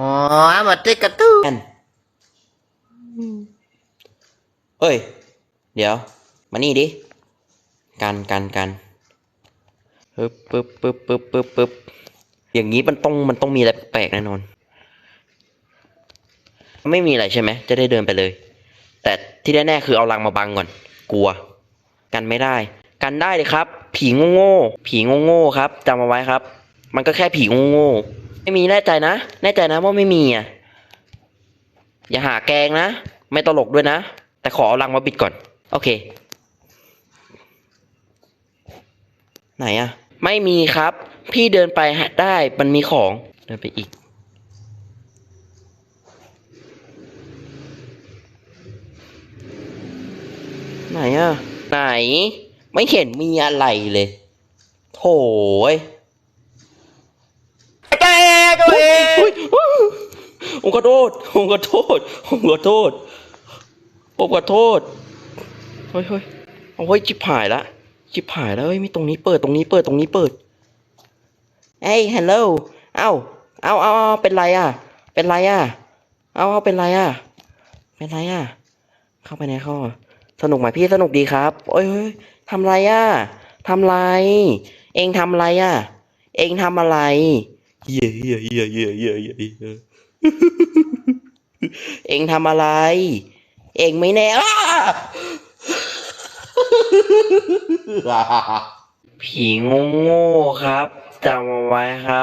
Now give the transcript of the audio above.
อ๋อมาติกระตู้นเอ้ย เดี๋ยว มานี่ดิ กันกันกันปึ๊บปึ๊บปึ๊บปึ๊บปึ๊บปึ๊บอย่างนี้มันต้องมันต้องมีอะไรแปลกแน่นอน ไม่มีอะไรใช่ไหม จะได้เดินไปเลย แต่ที่แน่ๆคือเอารังมาบังก่อน กลัว กันไม่ได้ กันได้เลยครับ ผีโง่ๆผีโง่ๆครับจำเอาไว้ครับ มันก็แค่ผีโง่ๆ ไม่มีแน่ใจนะ แน่ใจนะว่าไม่มีอะ อย่าหาแกงนะ ไม่ตลกด้วยนะ แต่ขอเอารังมาบิดก่อน โอเค ไหนอะ ไม่มีครับ พี่เดินไปได้ มันมีของ เดินไปอีก ไหนอะ ไหน ไม่เห็นมีอะไรเลยโถ่ย แกตัวเอง อุ๊ยอุ๊ย ผมขอโทษผมขอโทษผมขอโทษผมขอโทษเฮ้ยเฮ้ยเอาเฮ้ยชิบหายละชิบหายแล้วเฮ้ยมีตรงนี้เปิดตรงนี้เปิดตรงนี้เปิดเฮ้ยฮัลโหลเอ้าเอ้าเอาเอาเป็นไรอะ เป็นไรอะ เอาเอาเป็นไรอะ เป็นไรอะ เข้าไปในข้อสนุกไหมพี่สนุกดีครับโอ้ยเฮ้ยทำไรอะทำไร เองทำอะไรอะ เองทำอะไร เหี้ยเหี้ยเหี้ยเหี้ยเหี้ยเหี้ยเหี้ยเองทำอะไร เองไม่แน่อ้าผีโง่ๆครับจำเอาไว้ครับ